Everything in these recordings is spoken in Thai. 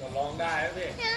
จร้องได้พี่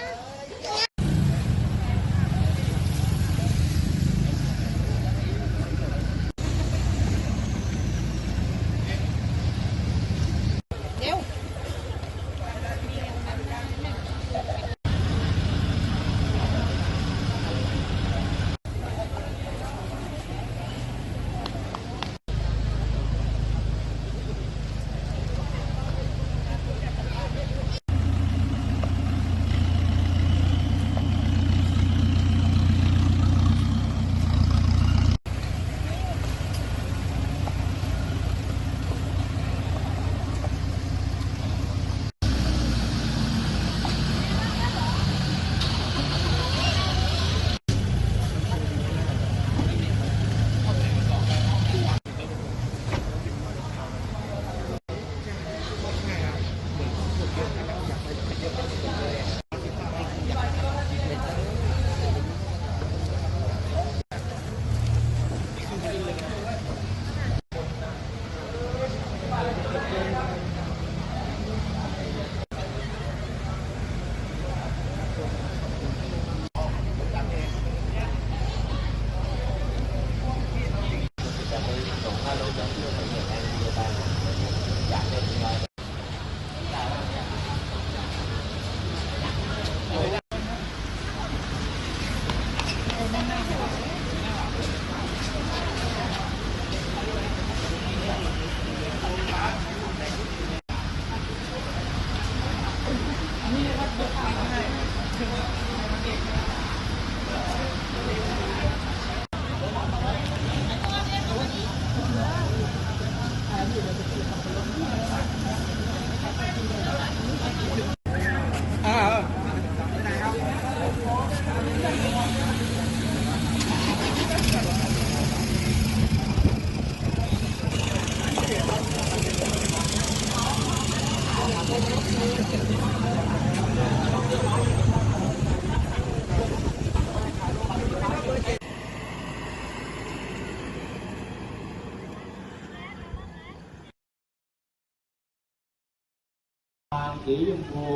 ล้วพี่สีชมพู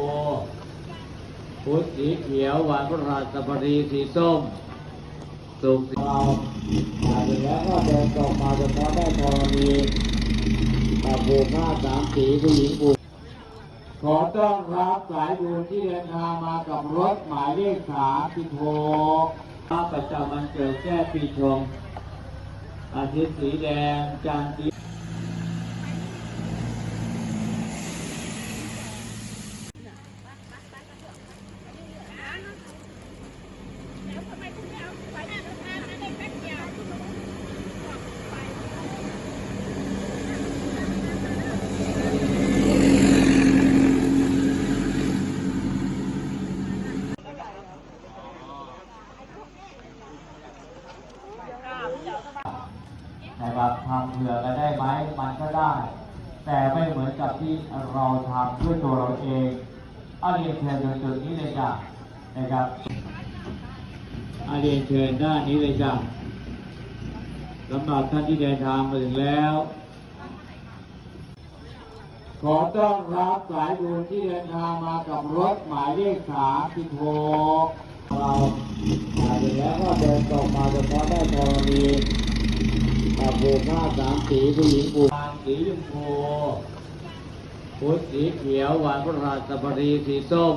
พุธสีเขียวหวานพระราชบดีสีส้มสุกสีเราผ่านไปแล้วก็เดินตรงมาเฉพาะได้ธรณีตะบูผ้าสามสีผู้หญิงผูกขอต้อนรับสายบุญที่เดินทางมากับรถหมายเลขสามสิบหกพระประจำวันเกิดแก้ปีชงอาทิตย์สีแดงจันทร์ นะครับทำเผื่อกันได้ไหมมันก็ได้ แต่ไม่เหมือนกับที่เราทำด้วยตัวเราเองเอาเรียนเชิญตรงจุดนี้เลยจ้ะนะครับอาเรียนเชิญด้านนี้เลยจ้ะสำหรับท่านที่เดินทางมาถึงแล้ว ขอต้อนรับสายบุญที่เดินทางมากับรถหมายเลขสามสิบหกเราผ่านไปแล้วก็เดินตรงมาเฉพาะได้ธรณี ตะบูผ้าสามสีผู้หญิงผูกสีชมพูพุธสีเขียวหวานพระราชบดีสีส้ม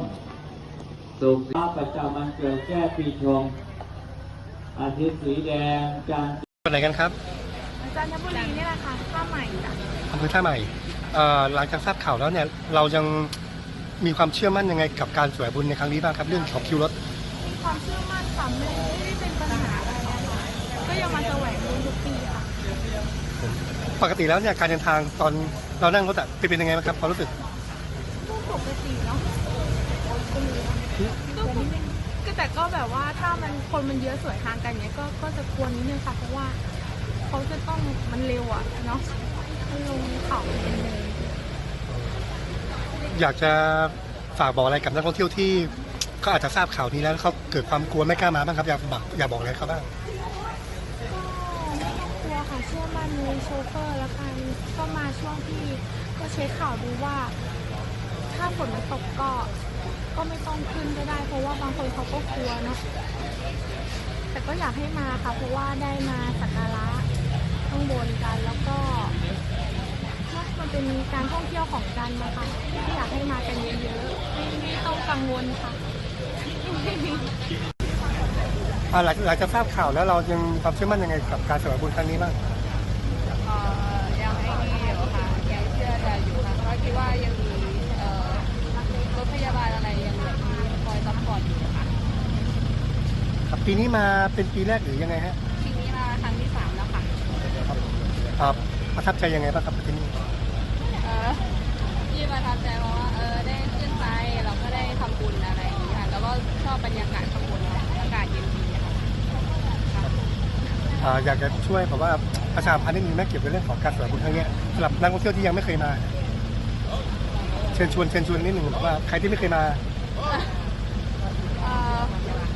สุกสีประจำวันเกิดแก้ปีชง อาทิตย์สีแดงจันทร์ไปไหนกันครับจันทบุรีนี่แหละค่ะข้าวใหม่จ้ะอำเภอท่าใหม่เอ่อหลังจากทราบข่าวแล้วเนี่ยเรายังมีความเชื่อมั่นยังไงกับการสวยบุญในครั้งนี้บ้างครับเรื่องของคิวรถความเชื่อมั่นค่ะไม่ไม่ได้เป็นปัญหาอะไรนะคะก็ยังมาแสวงบุญทุกปีค่ะ ปกติแล้วเนี่ยการเดินทางตอนเรานั่งรถอะเป็นเป็นยังไงบ้างครับความรู้สึกก็ปกติเนาะก็ปกติก็แต่ก็แบบว่าถ้ามันคนมันเยอะสวยทางกันเนี้ยก็ก็จะควรนิดนึงค่ะเพราะว่าเขาจะต้องมันเร็วอะเนาะมันลงเขาเป็นเนินอยากจะฝากบอกอะไรกับนักท่องเที่ยวที่เขาอาจจะทราบข่าวนี้แล้วแล้วเขาเกิดความกลัวไม่กล้ามาบ้างครับอยากบอกอยากบอกอะไรเขาบ้าง ก็ไม่ต้องกลัวค่ะเชื่อมั่นในโชเฟอร์แล้วกันก็มาช่วงที่ก็เช็คข่าวดูว่า ถ้าฝนมันตกก็ก็ไม่ต้องขึ้นก็ได้ เพราะว่าบางคนเขาก็กลัวเนาะแต่ก็อยากให้มาค่ะ เพราะว่าได้มาสักการะข้างบนกันแล้วก็นะมันเป็นการท่องเที่ยวของกันนะคะที่อยากให้มากันเยอะๆไม่ต้องกังวลค่ะ หลังหลังจากทราบข่าวแล้วเรายังมีความเชื่อมั่นยังไงกับการถวายบุญครั้งนี้บ้างเอ่อยังไอ้นี่อยู่ค่ะยังเชื่อใจอยู่ค่ะเพราะคิดว่ายังมีเอ่อรถพยาบาลอะไรยังแบบมีคอยซัพพอร์ตอยู่ค่ะครับปีนี้มาเป็นปีแรกหรือยังไงฮะทีนี้มาครั้งที่สามแล้วค่ะครับประทับใจยังไงบ้างครับที่นี่เออที่ประทับใจเพราะว่าเออได้ขึ้นไปเราก็ได้ทำบุญอะไรอย่างนี้ค่ะแล้วก็ชอบบรรยากาศข้างบนค่ะอากาศเย็นดีค่ะ อยากจะช่วยแบบว่าประชาพันธ์นิดนึงนะเกี่ยวกับเรื่องของการถวยบุญครั้งเนี้ยสำหรับนักท่องเที่ยวที่ยังไม่เคยมา เชิญชวนเชิญชวนนิดนึงว่าใครที่ไม่เคยมาเอ่อ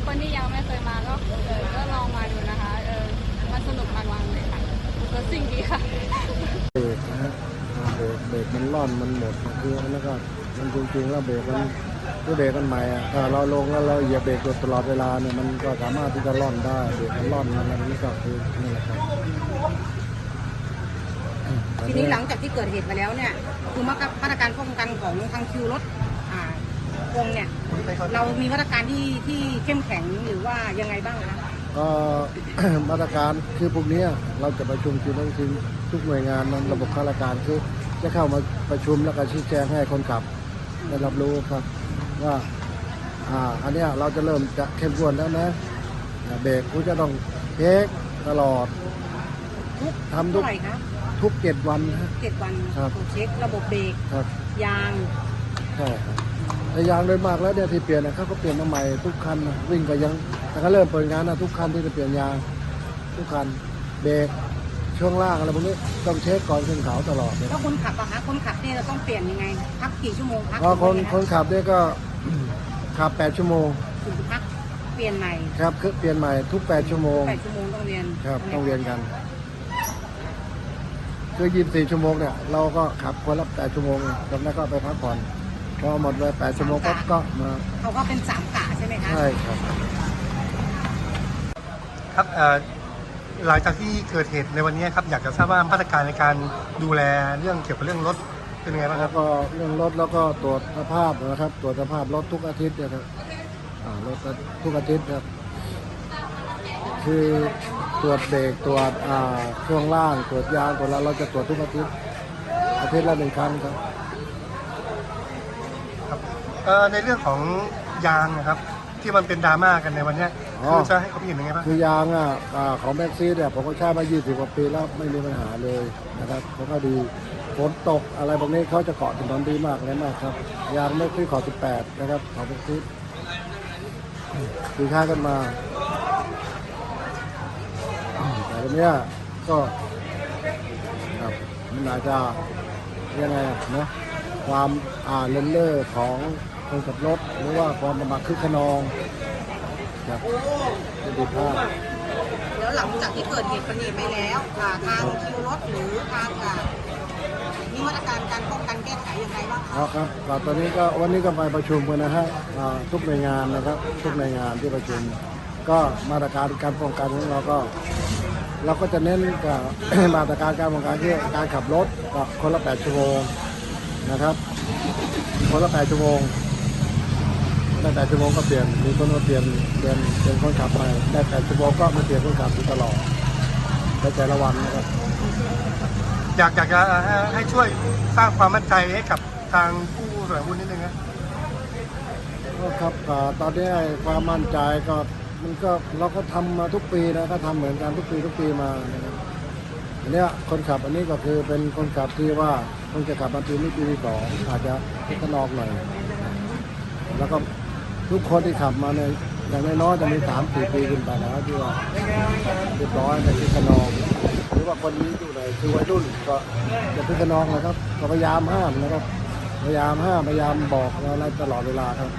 คนที่ยังไม่เคยมาก็เออก็ลองมาดูนะคะเออมันสนุกมันวันเลยค่ะสิ่งดีค่ะ เบรกนะฮะเบรกเบรกมันร่อนมันหมดคืออันนั้นก็มันจริงๆแล้วเบรกมัน คือเบรกกันใหม่อะถ้าเราลงแล้วเราเหยียบเบรกอยู่ตลอดเวลาเนี่ยมันก็สามารถที่จะร่อนได้เบรกมันร่อนมันอะไรนี่ก็คือนี่แหละครับทีนี้หลังจากที่เกิดเหตุไปแล้วเนี่ยคือมาตรมาตรการป้องกันของทางคิวรถอ่าวงเนี่ยเรามีมาตรการที่ที่เข้มแข็งหรือว่ายังไงบ้างคะก็มาตรการคือพวกเนี้ยเราจะประชุมทีมทั้งทีมทุกหน่วยงานนั้นระบบข้าราชการคือจะเข้ามาประชุมแล้วก็ชี้แจงให้คนขับได้รับรู้ครับ ว่าอ่าอันเนี้ยเราจะเริ่มจะเข้มข้นแล้วนะอ่าเบรกกูจะต้องเช็คตลอด ทุกทำทุเท่ากไหร่คะทุกเจ็ดวันนะ เจ็ดวันครับตรวจเช็คระบบเบรกครับ ยางใช่ครับแต่ยางโดยมากแล้วเนี่ยที่เปลี่ยนนะเขาก็เปลี่ยนมาใหม่ทุกคันนะวิ่งก็ยังแต่ก็เริ่มเปิดงานนะทุกคันที่จะเปลี่ยนยางทุกคันเบรกช่วงล่างอะไรพวกนี้ต้องเช็คก่อนขึ้นเขาตลอดเลยแล้วคนขับอะคะคนขับเนี่ยเราต้องเปลี่ยนยังไงพักกี่ชั่วโมงพักเพราะคนยังไงะคนขับเนี่ยก็ ขับ8ชั่วโมงถึงพักเปลี่ยนใหม่ครับคือเปลี่ยนใหม่ทุก8ชั่วโมงแปดชั่วโมงต้องเรียนครับต้องเรียนกันคือ24ชั่วโมงเนี่ยเราก็ขับคนละ8ชั่วโมงจากนั้นก็ไปพักผ่อนพอหมดเลย8ชั่วโมงก็ก็มาเขาก็เป็นสามกะใช่ไหมคะใช่ครับครับเอ่อหลังจากที่เกิดเหตุในวันนี้ครับอยากจะทราบว่ามาตรการในการดูแลเรื่องเกี่ยวกับเรื่องรถ เป็นยังไงบ้างคแล้รับ วก็เรื่องรถแล้วก็ตรวจสภาพนะครับ ตรวจสภาพรถทุกอาทิตย์นะครับอ่ารถทุกอาทิตย์ครับ คือตรวจเบรกตรวจอ่าช่วงล่างตรวจยางตรวจแล้วเราจะตรวจทุกอาทิตย์อาทิตย์ละหนึ่งครั้งครับเอ่อในเรื่องของยางนะครับ ที่มันเป็นดราม่ากันในวันเนี้ยอ๋อ คือจะให้เขามเห็นยังไงบ้างคือยางอะอ่าของแม็กซี่เนี่ยผมก็ใช้มา 20 กว่าปีแล้วไม่มีปัญหาเลยนะครับเขาก็ดี ฝนตกอะไรพวกนี้เขาจะเกาะถนนดีมากเลยมากครับยางแม็กซี่ขอ18 นะครับ ของแม็กซี่คือค่ากันมาแต่ตรงเนี้ยก็ครับมันอาจจะยังไงนะความอ่าเลนเล่อของคนขับรถ หรือว่าความประมาทคึกขนองครับดีพลาดแล้วหลังจากที่เกิดเหตุกรณ์ไปแล้วทางคิวรถหรือทางอ่า มาตรการการป้องกันแก้ไขยังไงบ้างคะเอาครับตอนนี้ก็วันนี้ก็ไปประชุมกันนะฮะอ่าทุกหน่วยงานนะครับ ทุกหน่วยงานที่ประชุม ก็มาตรการการป้องกันของเราก็ เราก็จะเน้นกับ มาตรการการป้องกันที่การขับรถกับคนละ 8 ชั่วโมงนะครับ คนละ 8 ชั่วโมงได้8ชั่วโมงก็เปลี่ยน มีคนมาเปลี่ยนเปลี่ยนเปลี่ยนคนขับไปได้8ชั่วโมงก็มาเปลี่ยนคนขับอยู่ตลอดในแต่ละวันนะครับ อยากอยากจะให้ช่วยสร้างความมั่นใจให้กับทางผู้ถวายบุญนิดนึงนะก็ครับอ่าตอนนี้ความมั่นใจก็มันก็เราก็ทำมาทุกปีนะก็ทำเหมือนกันทุกปีทุกปีมานะครับอันเนี้ยคนขับอันนี้ก็คือเป็นคนขับที่ว่าเพิ่งจะขับมาปีนี้ปีที่สองอาจจะพิจารณาหน่อย แล้วก็ทุกคนที่ขับมาเนี่ยอย่างน้อยๆจะมีสามสี่ปีขึ้นไปแล้วที่ว่าเรียบร้อยในพิจารณา หรือว่าคนนี้อยู่ไหนคือวัยรุ่นก็จะพิจาระนองนะครับก็พยายามห้ามนะครับพยายามห้ามพยายามบอกอะไรตลอดเวลาครับ